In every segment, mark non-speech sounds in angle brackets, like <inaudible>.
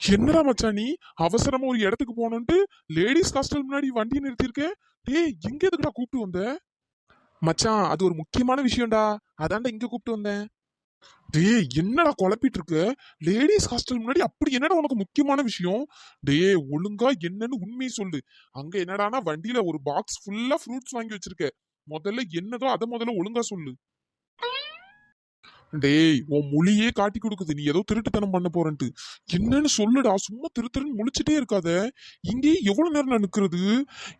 என்னடா மச்சான் நீ? அவசரமா ஒரு இடத்துக்கு போகணுன்ட்டு லேடிஸ் ஹாஸ்டல் முன்னாடி வண்டியை நிறுத்தியிருக்க? டேய் எங்க எதுக்குடா கூப்பிட்டு வந்த? மச்சான் அது ஒரு முக்கியமான விஷயம்டா. அதான்டா இங்க கூப்பிட்டு வந்தேன். டேய் என்னடா குழப்பிட்டு இருக்க லேடிஸ் ஹாஸ்டல் முன்னாடி அப்படி என்னடா உனக்கு முக்கியமான விஷயம்? டேய் ஒழுங்கா என்னன்னு உண்மையை சொல்லு. அங்க என்னடானா வண்டியில ஒரு பாக்ஸ் ஃபுல்லா ஃப்ரூட்ஸ் வாங்கி வச்சிருக்க. முதல்ல என்னதோ அதை முதல்ல ஒழுங்கா சொல்லு. டேய் உன் மொழியே காட்டி கொடுக்குது. நீ ஏதோ திருட்டுத்தனம் பண்ண போறன்ட்டு. என்னன்னு சொல்லுடா. சும்மா திரு திருன்னு முழிச்சிட்டே இருக்காத. இங்கேயே எவ்வளவு நேரம் நான் நிக்கிறது?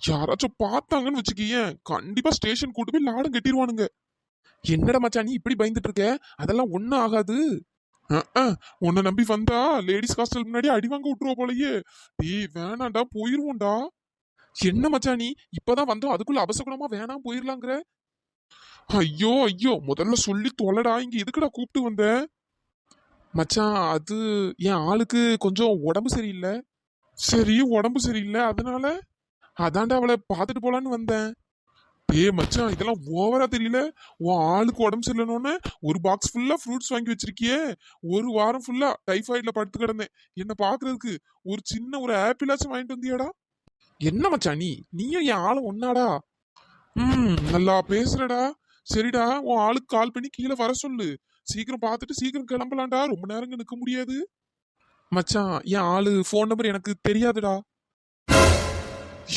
யாராச்சும் பார்த்தாங்கன்னு வச்சுக்கியேன். கண்டிப்பா ஸ்டேஷன் கூட்டு போய் லாடம் கட்டிடுவானுங்க என்னடா மச்சா நீ இப்படி பயந்துட்டு இருக்க அதெல்லாம் ஒன்னும் ஆகாது. உன்னை நம்பி வந்தா லேடிஸ் ஹாஸ்டல் முன்னாடி அடி வாங்க விட்டுருவ போலயே. டேய் வேணாண்டா போயிருவோம்டா. என்ன மச்சா நீ? இப்பதான் வந்தோம். அதுக்குள்ள அவசகுணமா வேணாம் போயிடலாங்கிற ஐயோ ஐயோ முதல்ல சொல்லி தொலைடா இங்க எதுக்குடா கூப்பிட்டு வந்த? மச்சான் அது என் ஆளுக்கு கொஞ்சம் உடம்பு சரியில்லை. சரி உடம்பு சரியில்லை அதனால அதான்டா அவளை பார்த்துட்டு போலான்னு வந்தேன். ஏ மச்சான் இதெல்லாம் ஓவரா தெரியல. உன் ஆளுக்கு உடம்பு சரியில்லைன்னு ஒரு பாக்ஸ் ஃபுல்லா ஃப்ரூட்ஸ் வாங்கி வச்சிருக்கியே. ஒரு வாரம் ஃபுல்லா டைஃபாய்ட்ல படுத்து கிடந்தேன். என்ன பாக்குறதுக்கு ஒரு சின்ன ஒரு ஆப்பிளாச்சும் வாங்கிட்டு வந்தியாடா? என்ன மச்சான் நீ? நீயும் என் ஆளும் ஒன்னாடா? ம் நல்லா பேசுறடா. சரிடா உன் ஆளுக்கு கால் பண்ணி கீழே வர சொல்லு. சீக்கிரம் பார்த்துட்டு சீக்கிரம் கிளம்பலாம்டா. ரொம்ப நேரம் நிற்க முடியாது. மச்சான் என் ஆளு ஃபோன் நம்பர் எனக்கு தெரியாதுடா.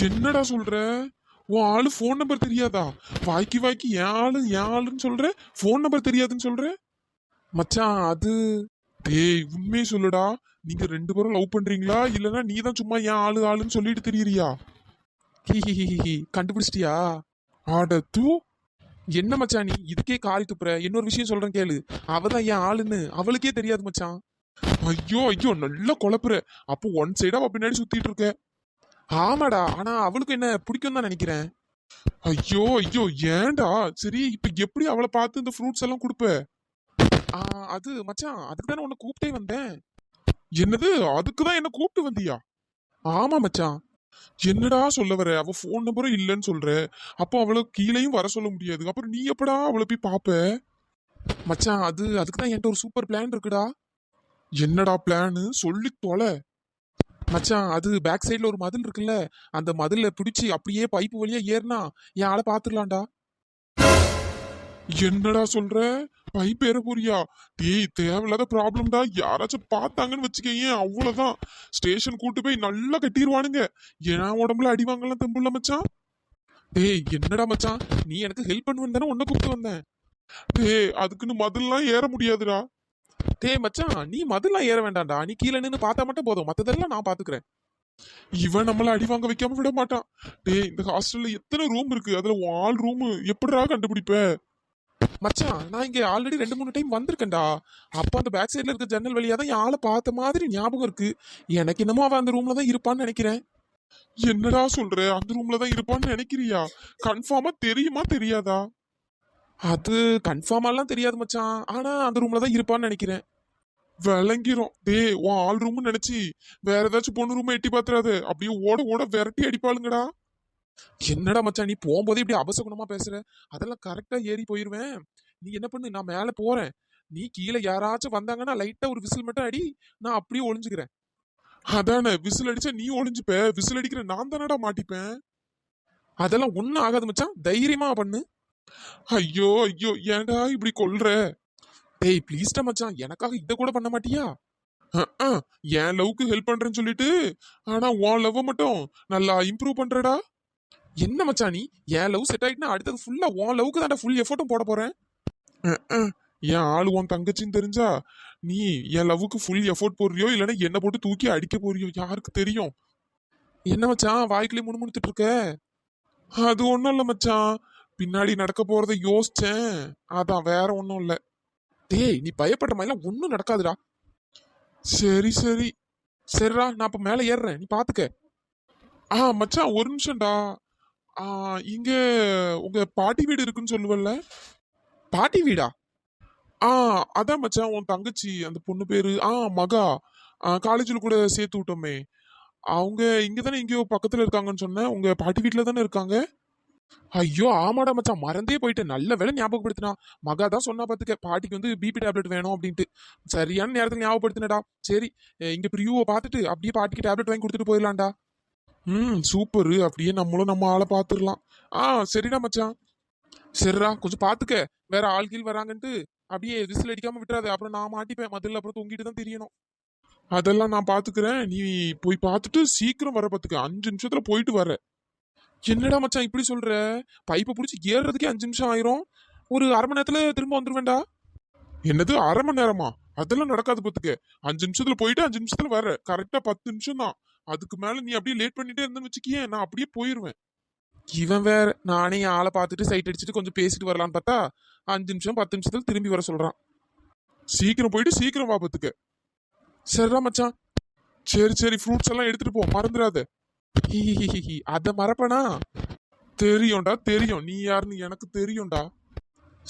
என்னடா சொல்ற? உன் ஆளு ஃபோன் நம்பர் தெரியாதா? வாய்க்கு வாய்க்கு என் ஆளு என் ஆளுன்னு சொல்ற? ஃபோன் நம்பர் தெரியாதுன்னு சொல்ற? மச்சான் அது டேய் உண்மையை சொல்லுடா. நீங்க ரெண்டு பேரும் லவ் பண்றீங்களா? இல்லனா நீ தான் சும்மா என் ஆளு ஆளுன்னு சொல்லிட்டு தெரியறியா? ஹி ஹி ஹி ஹி ஹி கண்டுபிடிச்சிட்டியா? ஆட தூ! என்ன மச்சான் நீ? இதுக்கே காரி துப்புற. இன்னொரு விஷயம் சொல்றேன் கேளு. அவதான் என் ஆளுன்னு. அவளுக்கே தெரியாது மச்சான். ஐயோ ஐயோ நல்லா குழப்புற. அப்போ ஒன் சைடா அவ பின்னாடி சுத்திட்டு இருக்க. ஆமாடா. ஆனா அவளுக்கு என்ன பிடிக்கும் தான் நினைக்கிறேன். ஐயோ ஐயோ ஏன்டா? சரி இப்ப எப்படி அவளை பார்த்து இந்த ஃப்ரூட்ஸ் எல்லாம் கொடுப்ப? அது மச்சான் அதுக்கு தானே உன்னை கூப்பிட்டே வந்தேன். என்னது? அதுக்கு தான் என்ன கூப்பிட்டு வந்தியா? ஆமா மச்சான். என்னடா சொல்ல வர? அவ ஃபோன் நம்பரும் இல்லைன்னு சொல்ற. அப்போ அவளை கீழேயும் வர சொல்ல முடியாது. அப்புறம் நீ எப்படா அவளை போய் பார்ப்ப மச்சான் அது அதுக்கு தான் என்கிட்ட ஒரு சூப்பர் பிளான் இருக்குடா. என்னடா பிளான் சொல்லி தொலை. மச்சான் அது பேக் சைடில் ஒரு மதில் இருக்குல்ல? அந்த மதிலை பிடிச்சி அப்படியே பைப்பு வழியாக ஏறினா என் ஆளை பாத்துடலாம்டா என்னடா சொல்ற? பை பேர போறியா? டேய் தேவையில்லாத ப்ராப்ளம்டா யாராச்சும் பார்த்தாங்கன்னு வச்சுக்கேன் அவ்வளவுதான். ஸ்டேஷன் கூட்டு போய் நல்லா கட்டிடுவானுங்க ஏன்னா உடம்புல அடி வாங்கலாம் தெம்புல மச்சான். டேய் என்னடா மச்சான்? நீ எனக்கு ஹெல்ப் பண்ணுவேன் தானே உன்னை கூப்பிட்டு வந்தேன். டேய் அதுக்குன்னு மதில்லாம் ஏற முடியாதுடா. டேய் மச்சான் நீ மதுலாம் ஏற வேண்டாம்டா. நீ கீழே நின்று பார்த்தா மட்டும் போதும். மற்றதெல்லாம் நான் பார்த்துக்கிறேன் இவன் நம்மள அடி வாங்க வைக்காம விட மாட்டான். டேய் இந்த ஹாஸ்டல்ல எத்தனை ரூம் இருக்கு? அதுல ஆள் ரூம் எப்படிடா கண்டுபிடிப்ப? மச்சான் நான் இங்க ஆல்ரெடி ரெண்டு மூணு டைம் வந்திருக்கேன்டா. அப்ப அந்த பேக் சைடில் இருக்க ஜன்னல் வழியா தான் ஆளை பார்த்த மாதிரி ஞாபகம் இருக்கு. எனக்கு என்னமோ அவன் அந்த ரூம்ல தான் இருப்பான்னு நினைக்கிறேன். என்னடா சொல்ற? அந்த ரூம்ல தான் இருப்பான்னு நினைக்கிறியா? கன்ஃபார்மா தெரியுமா தெரியாதா? அது கன்ஃபார்மாலாம் தெரியாது மச்சான். ஆனா அந்த ரூம்ல தான் இருப்பான்னு நினைக்கிறேன். விளங்கிரும். டேய் உன் ஆள் ரூம்னு நினச்சி வேற ஏதாச்சும் பொண்ணு ரூம் எட்டி பாத்துறாத அப்படியே ஓட ஓட விரட்டி அடிப்பாளுங்கடா. என்னடா மச்சான் நீ போகும்போது இப்படி அபசகுணமா பேசுற? அதெல்லாம் கரெக்டா ஏறி போயிருவேன். நீ என்ன பண்ணு? நான் மேல போறேன். நீ கீழே யாராச்சும் வந்தாங்கன்னா லைட்டா ஒரு விசில் மட்டும் அடி. நான் அப்படியே ஒளிஞ்சுக்கிறேன். அதானே? விசில் அடிச்சா நீ ஒளிஞ்சுப்ப. விசில் அடிக்கிற நான் தானடா மாட்டிப்பேன். அதெல்லாம் ஒன்றும் ஆகாது மச்சான். தைரியமா பண்ணு. ஐயோ ஐயோ ஏன்டா இப்படி கொல்ற? டேய் ப்ளீஸ்டா மச்சான். எனக்காக இதை கூட பண்ண மாட்டியா? ஆ அஹ், என் லவ்க்கு ஹெல்ப் பண்றேன்னு சொல்லிட்டு. ஆனா உன் லவ் மட்டும் நல்லா இம்ப்ரூவ் பண்றடா. என்ன மச்சான் நீ? என் லவ் செட் ஆயிட்டுனா அடுத்தது ஃபுல்லா உன் லவ்க்கு தான்டா ஃபுல் எஃபோர்ட்டும் போட போறேன். என் ஆளு உன் தங்கச்சின்னு தெரிஞ்சா நீ என் லவ்வுக்கு ஃபுல் எஃபோர்ட் போடுறியோ இல்லைன்னா என்ன போட்டு தூக்கி அடிக்க போறியோ யாருக்கு தெரியும்? என்ன மச்சான் வாய்க்குள்ளே முணுமுணுத்துட்டு இருக்க? அது ஒண்ணும் இல்ல மச்சான். பின்னாடி நடக்க போறதை யோசிச்சேன். அதான் வேற ஒண்ணும் இல்ல. டேய் நீ பயப்படுற மாதிரிலாம் ஒண்ணும் நடக்காதுடா. சரி சரி. சரிடா நான் இப்ப மேல ஏறுறேன். நீ பாத்துக்க. ஆ மச்சான் ஒரு நிமிஷம்டா. இங்க உங்க பாட்டி வீடு இருக்குன்னு சொல்லுவல்ல? பாட்டி வீடா? ஆ அதான் மச்சான் உன் தங்கச்சி அந்த பொண்ணு பேரு ஆ மகா. காலேஜில் கூட சேர்த்து விட்டோமே. அவங்க இங்க தானே எங்கேயோ பக்கத்துல இருக்காங்கன்னு சொன்னேன். உங்க பாட்டி வீட்டில் தானே இருக்காங்க? ஐயோ ஆமாடா மச்சான் மறந்தே போயிட்டு நல்ல வேலை ஞாபகப்படுத்தினா. மகா தான் சொன்னா பார்த்துக்க பாட்டிக்கு வந்து பிபி டேப்லெட் வேணும் அப்படின்ட்டு. சரியான நேரத்தில் ஞாபகப்படுத்தினடா. சரி அஹ் இங்க பிரியூவை பார்த்துட்டு அப்படியே பாட்டிக்கு டேப்லெட் வாங்கி கொடுத்துட்டு போயிடலாம்டா. ம் சூப்பரு அப்படியே நம்மளும் நம்ம ஆளை பார்த்துடலாம். ஆ சரிடா மச்சான். சரிடா கொஞ்சம் பார்த்துக்க. வேற ஆள் கீழ் வராங்கன்ட்டு அப்படியே விசில் அடிக்காம விட்டுறாது. அப்புறம் நான் மாட்டிப்பேன். மதுரில் அப்புறம் தொங்கிட்டு தான் தெரியணும். அதெல்லாம் நான் பார்த்துக்கிறேன். நீ போய் பார்த்துட்டு சீக்கிரம் வர பார்த்துக்க. அஞ்சு நிமிஷத்துல போயிட்டு வர. என்னடா மச்சான் இப்படி சொல்ற? பைப்பை பிடிச்சி ஏறுறதுக்கே அஞ்சு நிமிஷம் ஆயிரும். ஒரு அரை மணி நேரத்துல திரும்ப வந்துருவேன்டா. என்னது அரை மணி நேரமா? அதெல்லாம் நடக்காது பத்துக்கு அஞ்சு நிமிஷத்துல போயிட்டு அஞ்சு நிமிஷத்துல வர கரெக்டா பத்து நிமிஷம் தான். அதுக்கு மேல நீ அப்படியே லேட் பண்ணிட்டே இருந்தேன்னு வச்சுக்கியே நான் அப்படியே போயிருவேன். இவன் வேற. நானே ஆளை பார்த்துட்டு சைட் அடிச்சுட்டு கொஞ்சம் பேசிட்டு வரலான்னு பார்த்தா அஞ்சு நிமிஷம் பத்து நிமிஷத்துல திரும்பி வர சொல்றான். சீக்கிரம் போயிட்டு சீக்கிரம் வா பத்துக்கு சரிடா மச்சான். சரி சரி ஃப்ரூட்ஸ் எல்லாம் எடுத்துட்டு போ. மறந்துடாத. ஹிஹிஹிஹி. அத மறப்பனா? தெரியும்டா தெரியும். நீ யாருன்னு எனக்கு தெரியும்டா.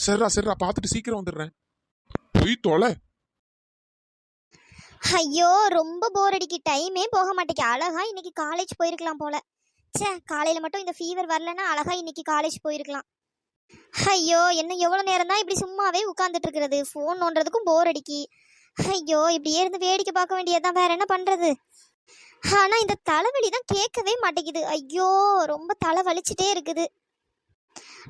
சரிடா சரிடா. பார்த்துட்டு சீக்கிரம் வந்துடுறேன். போய் தொலை ஐயோ ரொம்ப போர் அடிக்கி. டைமே போக மாட்டேங்க அழகா இன்னைக்கு காலேஜ் போயிருக்கலாம் போல. ச்சே காலையில மட்டும் இந்த ஃபீவர் வரலன்னா அழகா இன்னைக்கு காலேஜ் போயிருக்கலாம். ஐயோ என்ன எவ்வளோ நேரம் தான் இப்படி சும்மாவே உட்காந்துட்டு இருக்கிறது? ஃபோன் நோண்டுறதுக்கும் போர் அடிக்கி. ஐயோ இப்படியே இருந்து வேடிக்கை பார்க்க வேண்டியதுதான். வேற என்ன பண்றது? ஆனா இந்த தலைவலி தான் கேட்கவே மாட்டேங்குது. ஐயோ ரொம்ப தலை வலிச்சுட்டே இருக்குது.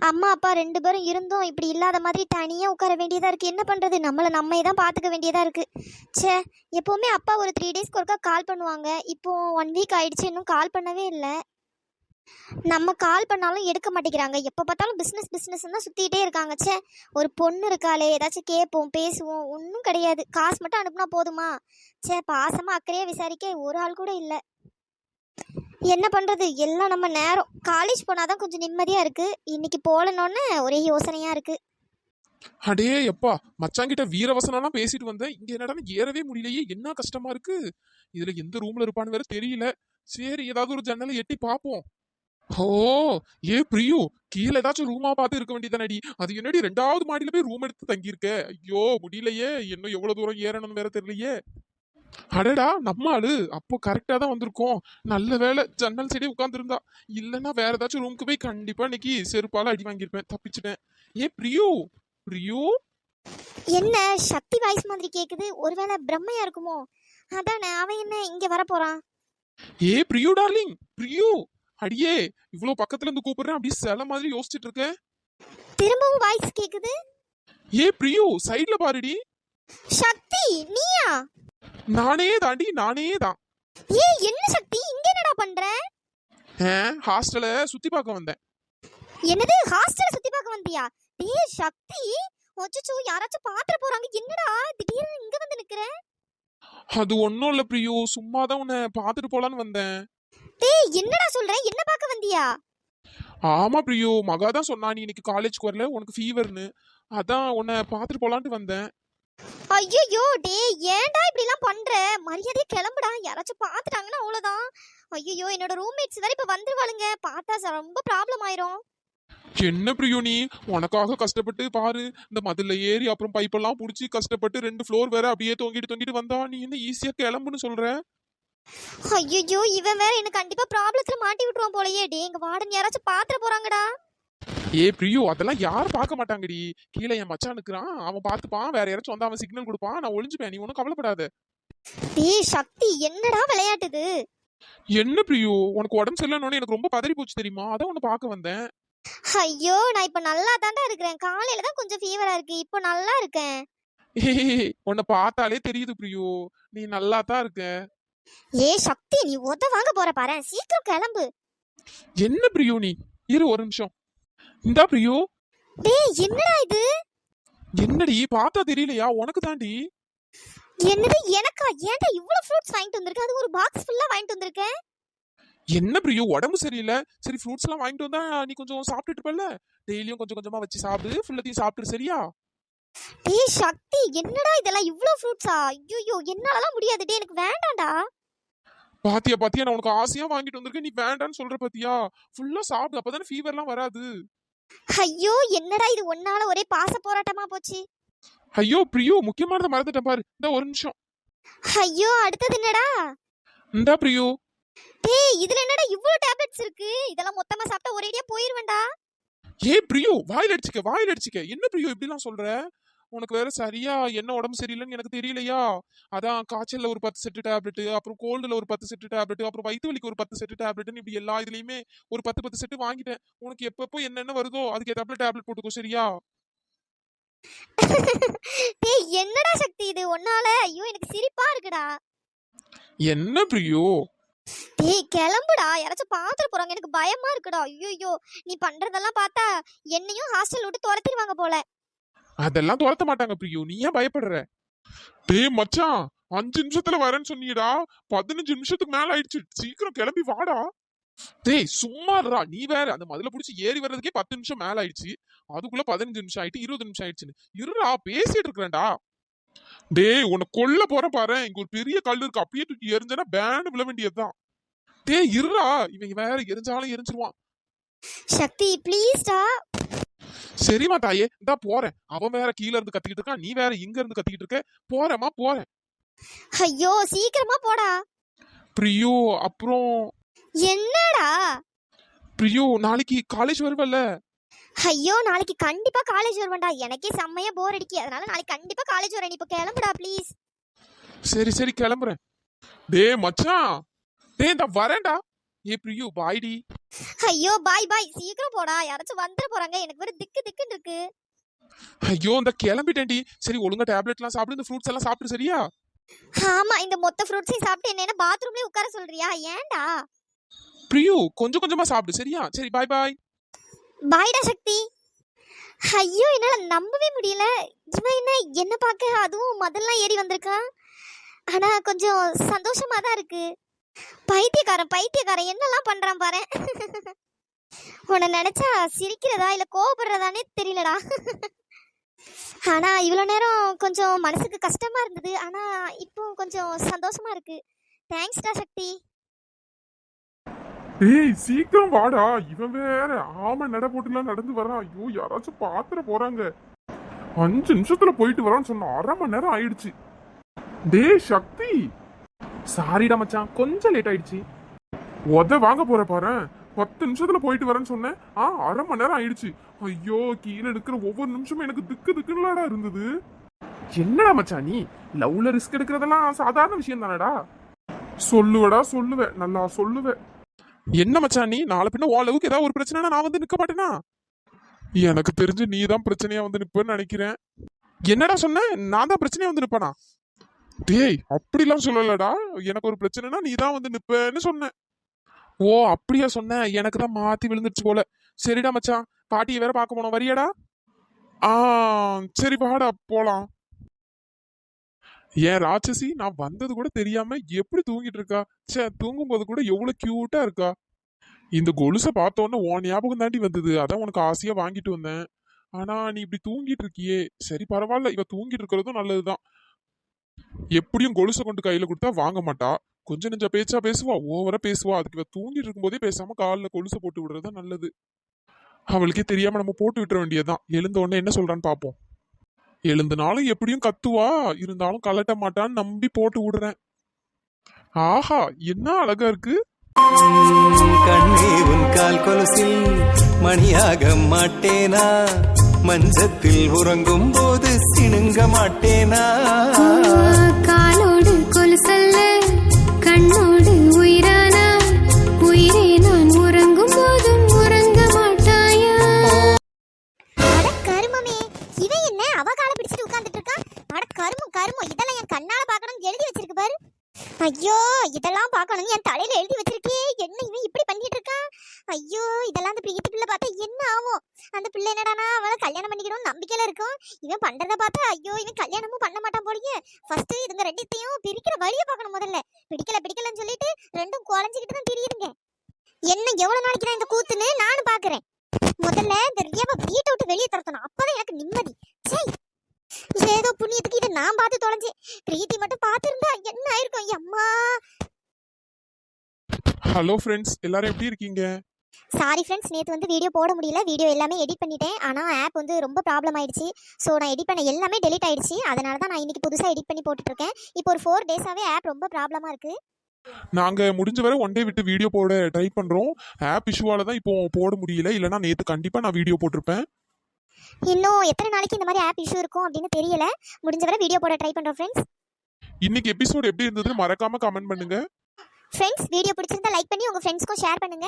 அம்மா அப்பா ரெண்டு பேரும் இருந்தும் இப்படி இல்லாத மாதிரி தனியாக உட்கார வேண்டியதாக இருக்குது என்ன பண்ணுறது நம்மளை நம்ம தான் பார்த்துக்க வேண்டியதாக இருக்குது ச்சே எப்போவுமே அப்பா ஒரு த்ரீ டேஸ்க்கு ஒருக்கா கால் பண்ணுவாங்க. இப்போது ஒன் வீக் ஆயிடுச்சு இன்னும் கால் பண்ணவே இல்லை. நம்ம கால் பண்ணாலும் எடுக்க மாட்டேங்கிறாங்க. எப்போ பார்த்தாலும் பிஸ்னஸ் பிஸ்னஸ் தான் சுற்றிக்கிட்டே இருக்காங்க. சே ஒரு பொண்ணு இருக்காளே ஏதாச்சும் கேட்போம் பேசுவோம் ஒன்றும் கிடையாது. காசு மட்டும் அனுப்புனா போதுமா? ச்சே பாசமாக அக்கறையாக விசாரிக்க ஒரு ஆள் கூட இல்லை. என்ன பண்ணுறது எல்லாம் நம்ம நேரம். காலேஜ் போனால் தான் கொஞ்சம் நிம்மதியாக இருக்குது இன்னைக்கு போகலன்னொன்னே ஒரே யோசனையாக இருக்குது அடே எப்பா மச்சாங்கிட்ட வீரவசனம்லாம் பேசிட்டு வந்தேன். இங்க என்னடா ஏறவே முடியலையே. என்ன கஷ்டமா இருக்கு? இதுல எந்த ரூம்ல இருப்பான்னு வேற தெரியல. சரி ஏதாவது ஒரு ஜன்னலை எட்டி பாப்போம் ஓ ஏ பிரியு கீழே ஏதாச்சும் ரூமா பார்த்து இருக்க வேண்டியதானடி அது என்னடி ரெண்டாவது மாடியில போய் ரூம் எடுத்து தங்கியிருக்க? ஐயோ முடியலையே. இன்னும் எவ்வளவு தூரம் ஏறணும்னு வேற தெரியலையே. அடடா நம்ம ஆளு. அப்போ கரெக்டா தான் வந்திருக்கோம். நல்ல வேலை ஜன்னல் சைடே உட்காந்துருந்தா இல்லைன்னா வேற ஏதாச்சும் ரூமுக்கு போய் கண்டிப்பா இன்னைக்கு செருப்பால அடி வாங்கியிருப்பேன். தப்பிச்சிட்டேன். ஏ பிரியு? பிரியு? என்ன சக்தி வாய்ஸ் மாதிரி கேட்குது ஒருவேளை பிரம்மையா இருக்குமோ? அதானே அவன் என்ன இங்கே வரப்போகிறான் ஏ பிரியு டார்லிங் பிரியு. அடியே இவ்வளவு பக்கத்துல இருந்து கூப்பிடுறேன். அப்படியே சில மாதிரி யோசிச்சுட்டு இருக்க. திரும்பவும் வாய்ஸ் கேக்குது. ஏ பிரியு சைடுல பாருடி. சக்தி நீயா? நானே தாண்டி நானே தான். ஏய் என்ன சக்தி? இங்க என்னடா பண்ற? ஹாஸ்டலை சுத்தி பார்க்க வந்தேன். என்னது? ஹாஸ்டல் சுத்தி பார்க்க வந்தியா? டேய் சக்தி! ஒச்சச்சோ யாராச்சும் பாத்துற போறாங்க. என்னடா? திடீர்னு இங்க வந்து நிக்கிற? அது ஒன்றும் இல்லை பிரியு. சும்மா தான் உன்னை பார்த்துட்டு போலான்னு வந்தேன். டேய் என்னடா சொல்ற? என்ன பார்க்க வந்தியா? ஆமா பிரியு. மகா தான் சொன்னா நீ இன்னைக்கு காலேஜ்க்கு வரல உனக்கு ஃபீவர்னு அதான் உன்னை பார்த்துட்டு போலான்ட்டு வந்தேன். ஐயோ டேய் ஏன்டா இப்படி எல்லாம் பண்ற? மரியாதையா கிளம்புடா. யாராச்சும் பாத்துட்டாங்கன்னா அவ்வளவுதான். ஐயோ என்னோட ரூம்மேட்ஸ் வேற இப்ப வந்துருவாளுங்க. பார்த்தா ரொம்ப ப்ராப்ளம் ஆயிரும். என்ன பிரியு நீ? உனக்காக கஷ்டப்பட்டு பாரு. இந்த மதுல ஏறி அப்புறம் பைப்பெல்லாம் புடிச்சு கஷ்டப்பட்டு ரெண்டு ஃப்ளோர் வேற அப்படியே தொங்கிட்டு தொங்கிட்டு வந்தா. நீ என்ன ஈஸியா கிளம்புன்னு சொல்ற? ஐயோ இவன் வேற எனக்கு கண்டிப்பா ப்ராப்ளத்துல மாட்டி விட்டுருவான் போலயே. டேய் எங்க வார்டன் யாராச்சும் பாத்துற போறாங்கடா. ஏ பிரியு அதெல்லாம் யாரும் பார்க்க மாட்டாங்கடி. கீழே என் மச்சான் நிக்கிறான். அவன் பார்த்துப்பான் வேற யாராச்சும் வந்து அவன் சிக்னல் கொடுப்பான். நான் ஒளிஞ்சுப்பேன். நீ ஒன்றும் கவலைப்படாத. டேய் சக்தி என்னடா விளையாட்டுது என்ன பிரியு? உனக்கு உடம்பு சரியில்லைன்னு எனக்கு ரொம்ப பதறி போச்சு தெரியுமா? அதான் உன்னை பார்க்க வந்தேன். ஐயோ நான் இப்ப நல்லா தாண்டா இருக்கிறேன். காலையில தான் கொஞ்சம் ஃபீவரா இருக்கு. இப்போ நல்லா இருக்கேன். உன்னை பார்த்தாலே தெரியுது பிரியு. நீ நல்லா தான் இருக்க. ஏ சக்தி நீ உத வாங்க போற பாரு. சீக்கிரம் கிளம்பு. என்ன பிரியு நீ? இரு ஒரு நிமிஷம். இந்தா பிரியு. டேய் என்னடா இது? என்னடி பார்த்தா தெரியலையா? உனக்கு தாண்டி என்னது எனக்கா? ஏன்டா இவ்வளவு ஃப்ரூட்ஸ் வாங்கிட்டு வந்திருக்க? அது ஒரு பாக்ஸ் ஃபுல்லா வாங்கிட்டு வந்திருக்கேன் என்ன பிரியு? உடம்பு சரியில்லை. சரி ஃப்ரூட்ஸ் எல்லாம் வாங்கிட்டு வந்தா நீ கொஞ்சம் சாப்பிட்டுட்டு இருப்பல்ல? டெய்லியும் கொஞ்சம் கொஞ்சமா வச்சு சாப்பிடு. ஃபுல்லத்தையும் சாப்பிட்டு சரியா? டேய் சக்தி என்னடா இதெல்லாம் இவ்வளவு ஃப்ரூட்ஸா ஐயோ என்னாலலாம் முடியாது. டேய் எனக்கு வேண்டாம்டா. பாத்தியா பாத்தியா நான் உனக்கு ஆசையா வாங்கிட்டு வந்திருக்கேன். நீ வேண்டான்னு சொல்ற பாத்தியா? ஃபுல்லா சாப்பிடு. அப்பதானே ஃபீவர்லாம் வராது. ஐயோ என்னடா இது? ஒன்னால ஒரே பாச போராட்டமா போச்சு. ஐயோ பிரியு முக்கியமானதை மறந்துட்டேன் பாரு. இந்த ஒரு நிமிஷம். ஐயோ அடுத்தது என்னடா? இந்தா பிரியு. டேய் இதுல என்னடா இவ்ளோ டேப்லெட்ஸ் இருக்கு? இதெல்லாம் மொத்தமா சாப்பிட்டா ஒரேடியா போயிருவேன்டா. ஏ பிரியோ வாயில் அடிச்சுக்க வாயில் அடிச்சுக்க. என்ன பிரியோ இப்படிலாம் சொல்ற? உனக்கு வேற சரியா என்ன உடம்பு சரியில்லைன்னு எனக்கு தெரியலையா? அதான் காய்ச்சல்ல ஒரு பத்து செட்டு டேப்லெட் அப்புறம் கோல்டுல ஒரு பத்து செட்டு டேப்லெட் அப்புறம் வயிற்று வலிக்கு ஒரு பத்து செட்டு டேப்லெட்னு இப்படி எல்லா இதுலயுமே ஒரு பத்து பத்து செட்டு வாங்கிட்டேன். உனக்கு எப்பப்போ என்னென்ன வருதோ அதுக்கு ஏத்தாப்புல டேப்லெட் போட்டுக்கோ சரியா? <laughs> டேய் என்னடா சக்தி இது? ஒன்னால ஐயோ எனக்கு சிரிப்பா இருக்குடா. என்ன பிரியோ? டேய் கிளம்புடா. யாராச்சும் பாத்துட்டு போறாங்க. எனக்கு பயமா இருக்குடா. ஐயோ நீ பண்றதெல்லாம் பார்த்தா என்னையும் ஹாஸ்டல் விட்டு துரத்திடுவாங்க போல. அதெல்லாம் துரத்த மாட்டாங்க பிரியோ. நீ ஏன் பயப்படுற? டேய் மச்சான் அஞ்சு நிமிஷத்துல வரேன்னு சொன்னீடா பதினஞ்சு நிமிஷத்துக்கு மேல ஆயிடுச்சு. சீக்கிரம் கிளம்பி வாடா. டேய் சும்மா நீ வேற அந்த மதுல புடிச்சு ஏறி வர்றதுக்கே பத்து நிமிஷம் மேல ஆயிடுச்சு. அதுக்குள்ள பதினஞ்சு நிமிஷம் ஆயிட்டு இருபது நிமிஷம் ஆயிடுச்சுன்னு. இருடா பேசிட்டு இருக்கிறேன்டா. டேய் உன்னை கொல்ல போற பாரு. இங்க ஒரு பெரிய கல் இருக்கு. அப்பயே தூக்கி எரிஞ்சனா பேண்டு விழ வேண்டியதுதான். டேய் இருடா. இவன் வேற எரிஞ்சாலும் எரிஞ்சிருவான். சக்தி ப்ளீஸ்டா சரிம்மா தாயே இந்தா போறேன். அவன் வேற கீழ இருந்து கத்திக்கிட்டு இருக்கான் நீ வேற இங்க இருந்து கத்திக்கிட்டு இருக்க. போறேம்மா போறேன். ஐயோ சீக்கிரமா போடா. பிரியோ அப்புறம் என்னடா? பிரியோ நாளைக்கு காலேஜ் வருவல்ல? ஐயோ நாளைக்கு கண்டிப்பா காலேஜ் வருவேன்டா. எனக்கே செம்மையா போர் அடிக்கி. அதனால நாளைக்கு கண்டிப்பா காலேஜ் வரேன். இப்போ கிளம்புடா ப்ளீஸ் சரி சரி கிளம்புறேன். டேய் மச்சான். டேய் இந்த வரேன்டா. ஏ பிரியோ பாய்டி ஐயோ பாய் பாய் சீக்கிரம் போடா. யாராச்சும் வந்துட போறாங்க. எனக்கு வேற திக்கு திக்குன்னு இருக்கு. ஐயோ இந்த கிளம்பிட்டேன்டி சரி ஒழுங்கா டேப்லெட்லாம் சாப்பிடு. இந்த ஃப்ரூட்ஸ் எல்லாம் சாப்பிடு சரியா? ஆமா இந்த மொத்த ஃப்ரூட்ஸையும் சாப்பிட்டு என்ன பாத்ரூம்லயே உட்கார சொல்றியா? ஏன்டா? பிரியோ கொஞ்சம் கொஞ்சமா சாப்பிடு சரியா? சரி பாய் பாய் பாய்டா சக்தி. ஐயோ என்னால நம்பவே முடியல. இவன் என்ன என்ன பார்க்க? அதுவும் முதல்ல ஏறி வந்திருக்கான் ஆனா கொஞ்சம் சந்தோஷமா தான் இருக்கு. பைத்தியக்காரன் பைத்தியக்காரன் என்னெல்லாம் பண்றான் பாரு. உன்னை நினைச்சா சிரிக்கிறதா இல்ல கோபப்படுறதானே தெரியலடா. ஆனா இவ்வளோ நேரம் கொஞ்சம் மனசுக்கு கஷ்டமா இருந்தது. ஆனா இப்போ கொஞ்சம் சந்தோஷமா இருக்கு. தேங்க்ஸ்டா சக்தி. ஏய் சீக்கிரம் வாடா. இவன் வேற ஆமா நட போட்டுலாம் நடந்து வரான் ஐயோ யாராச்சும் பாத்துற போறாங்க. அஞ்சு நிமிஷத்துல போயிட்டு வரான்னு சொன்ன அரை மணி நேரம் ஆயிடுச்சு. டேய் சக்தி. சாரிடா மச்சான் கொஞ்சம் லேட் ஆயிடுச்சு. உத வாங்க போற பாரு. பத்து நிமிஷத்துல போயிட்டு வரேன்னு சொன்னேன். ஆ அரை மணி நேரம் ஆயிடுச்சு. ஐயோ கீழே எடுக்கிற ஒவ்வொரு நிமிஷமும் எனக்கு திக்கு திக்குன்னுலாடா இருந்தது. என்னடா மச்சான் நீ? லவ்ல ரிஸ்க் எடுக்கிறதெல்லாம் சாதாரண விஷயம் தானடா? சொல்லுவடா சொல்லுவேன் நல்லா சொல்லுவேன் என்ன மச்சான் நீ? நாளை பின்ன ஓ அளவுக்கு ஏதாவது ஒரு பிரச்சனைனா நான் வந்து நிக்க மாட்டேனா? எனக்கு தெரிஞ்சு நீ தான் பிரச்சனையா வந்து நிப்பேன்னு நினைக்கிறேன். என்னடா சொன்ன? நான் தான் பிரச்சனையா வந்து நிப்பேனா? டேய் அப்படிலாம் சொல்லலடா. எனக்கு ஒரு பிரச்சனைனா நீ தான் வந்து நிப்பேன்னு சொன்னேன் ஓ அப்படியா சொன்ன? எனக்கு தான் மாத்தி விழுந்துருச்சு போல. சரிடா மச்சான். பாட்டியை வேற பார்க்க போனோம். வரியடா? ஆ சரி பாடா போலாம். ஏன் ராட்சசி நான் வந்தது கூட தெரியாம எப்படி தூங்கிட்டு இருக்கா? சே தூங்கும் போது கூட எவ்வளவு கியூட்டா இருக்கா? இந்த கொலுசை பார்த்தோன்னே உன் ஞாபகம் தாண்டி வந்தது. அதான் உனக்கு ஆசையா வாங்கிட்டு வந்தேன். ஆனா நீ இப்படி தூங்கிட்டு இருக்கியே. சரி பரவாயில்ல. இவ தூங்கிட்டு இருக்கிறதும் நல்லதுதான். எப்படியும் கொலுசை கொண்டு கையில கொடுத்தா வாங்க மாட்டா. கொஞ்சம் நெஞ்ச பேச்சா பேசுவா ஓவரா பேசுவா. அதுக்கு இவ தூங்கிட்டு இருக்கும்போதே பேசாம காலில் கொலுசை போட்டு விடுறது தான் நல்லது. அவளுக்கே தெரியாம நம்ம போட்டு விட்டுற வேண்டியதுதான். எழுந்த உடனே என்ன சொல்றான்னு பாப்போம். எழுந்தனாலும் எப்படியும் கத்துவா. இருந்தாலும் கலட்ட மாட்டான்னு நம்பி போட்டு விடுறேன். ஆஹா என்ன அழகா இருக்கு. கண்ணே உன் கால் கொலுசில் மணியாக மாட்டேனா? மஞ்சத்தில் உறங்கும் போது சிணுங்க மாட்டேனா? இவன் பண்றத பார்த்தா ஐயோ இவன் கல்யாணமும் பண்ண மாட்டான் போலயே. ஃபர்ஸ்ட் இதுங்க ரெண்டுத்தையும் பிரிக்கிற வழியை பார்க்கணும் முதல்ல. பிடிக்கல பிடிக்கலன்னு சொல்லிட்டு ரெண்டும் குழஞ்சிக்கிட்டு தான் தெரியுதுங்க. என்ன எவ்வளவு நாளைக்கு தான் இந்த கூத்துன்னு நானும் பாக்குறேன். முதல்ல இந்த ரியாவை வீட்டை விட்டு வெளியே துரத்தணும். அப்பதான் எனக்கு நிம்மதி. சரி ஏதோ புண்ணியத்துக்கு இதை நான் பார்த்து தொலைஞ்சேன். பிரீத்தி மட்டும் பார்த்துருந்தா என்ன ஆயிருக்கும்? அம்மா ஹலோ ஃப்ரெண்ட்ஸ் எல்லாரும் எப்படி இருக்கீங்க? சாரி ஃப்ரெண்ட்ஸ் நேற்று வந்து வீடியோ போட முடியல. வீடியோ எல்லாமே எடிட் பண்ணிட்டேன். ஆனால் ஆப் வந்து ரொம்ப ப்ராப்ளம் ஆயிடுச்சு. ஸோ நான் எடிட் பண்ண எல்லாமே டெலிட் ஆயிடுச்சு. அதனால தான் நான் இன்னைக்கு புதுசாக எடிட் பண்ணி போட்டுட்டு இருக்கேன் இப்போ ஒரு ஃபோர் டேஸாகவே ஆப் ரொம்ப ப்ராப்ளமாக இருக்குது நாங்க முடிஞ்ச வரை ஒன் டே விட்டு வீடியோ போட ட்ரை பண்றோம். ஆப் இஷ்யூவால தான் இப்போ போட முடியல. இல்லைன்னா நேத்து கண்டிப்பா நான் வீடியோ போட்டிருப்பேன். இன்னும் எத்தனை நாளைக்கு இந்த மாதிரி ஆப் இஷ்யூ இருக்கும் அப்படின்னு தெரியல. முடிஞ்ச வரை வீடியோ போட ட்ரை பண்றோம் ஃப்ரெண்ட்ஸ் இன்னைக்கு எபிசோட் எப்படி இருந்ததுன்னு மறக்காம கமெண்ட் பண்ணுங்க. ஃப்ரெண்ட்ஸ் வீடியோ பிடிச்சிருந்தா லைக் பண்ணி உங்க ஃப்ரெண்ட்ஸ்க்கும் ஷேர் பண்ணுங்க.